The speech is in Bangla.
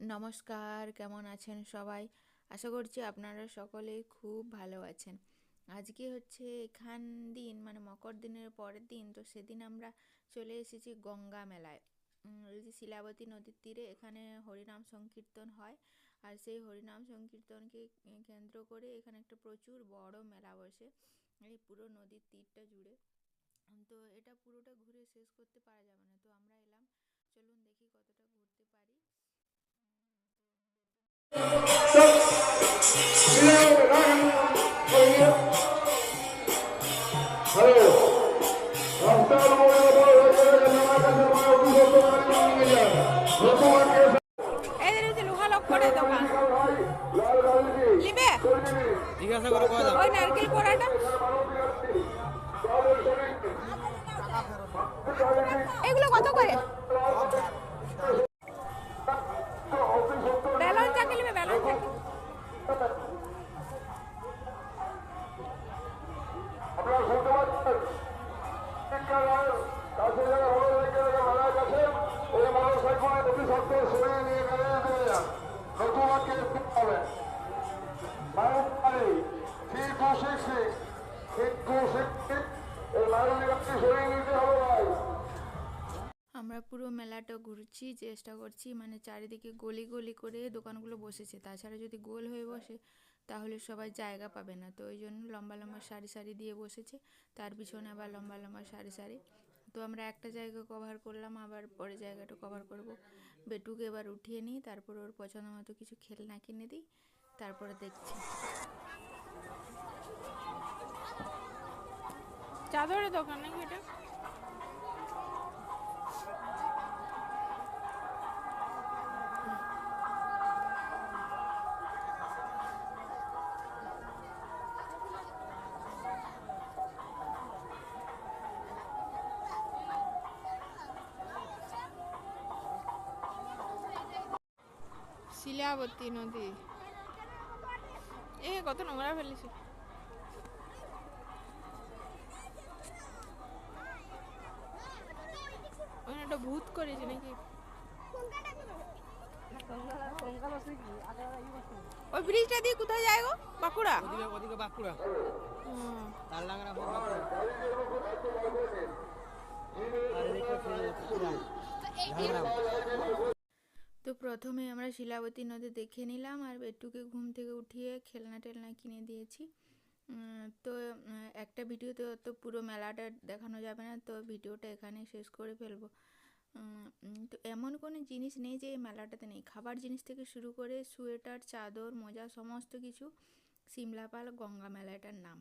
নমস্কার, কেমন আছেন সবাই? আশা করছি আপনারা সকলেই খুব ভালো আছেন। আজকে হচ্ছে এখান দিন মানে মকর দিনের পরের দিন, তো সেদিন আমরা চলে এসেছি গঙ্গা মেলায়। এই যে শিলাবতী নদীর তীরে এখানে হরিনাম সংকীর্তন হয়। আর সেই হরিনাম সংকীর্তনকে কেন্দ্র করে এখানে একটা প্রচুর বড় মেলা বসে। এই পুরো নদীর তীরটা জুড়ে। তো এটা পুরোটা ঘুরে শেষ করতে পারা যাবে না। তো আমরা এলাম। চলুন দেখি কতটা দোকান নিবে জিজ্ঞাসা করে কয় দাম ওই নারকেল পোড়াটা? এগুলো কত করে? বেলন চাকি নিবে বেলন চাকি আপনারা শুনতে পাচ্ছেন? কাছে যারা রেখে রেখে মেলায় গেছেন এই অতি সত্ত্বে সরিয়ে নিয়ে গেলে আমরা পুরো মেলাটা ঘুরছি, চেষ্টা করছি মানে চারিদিকে গলি গলি করে দোকানগুলো বসেছে। তাছাড়া যদি গোল হয়ে বসে, তাহলে সবাই জায়গা পাবে না। তো ওই জন্য লম্বা লম্বা সারি সারি দিয়ে বসেছে, তার পিছনে আবার লম্বা লম্বা সারি সারি। তো আমরা একটা জায়গা কভার করলাম, আবার পরে জায়গাটা কভার করব। বেটুকে এবার উঠিয়ে নিই, তারপর ওর পছন্দ মতো কিছু খেলনা কিনে দিই, তারপরে দেখছি। চাদরের দোকান নাকি এটা? শিলাবতী নদী। এ কত নোংরা ফেলেছে। একটা ভূত করেছে নাকি? ওই ব্রিজটা দিয়ে কোথায় যায় গো? বাঁকুড়া? ওদিকে বাঁকুড়া। তো প্রথমে আমরা শিলাবতী নদী দেখে নিলাম আর বেটুকে ঘুম থেকে উঠিয়ে খেলনা টেলনা কিনে দিয়েছি। তো একটা ভিডিওতে তো পুরো মেলাটা দেখানো যাবে না, তো ভিডিওটা এখানে শেষ করে ফেলব। তো এমন কোনো জিনিস নেই যে এই মেলাটাতে নেই। খাবার জিনিস থেকে শুরু করে সোয়েটার, চাদর, মোজা, সমস্ত কিছু, সিমলাপাল গঙ্গা মেলাটার নাম।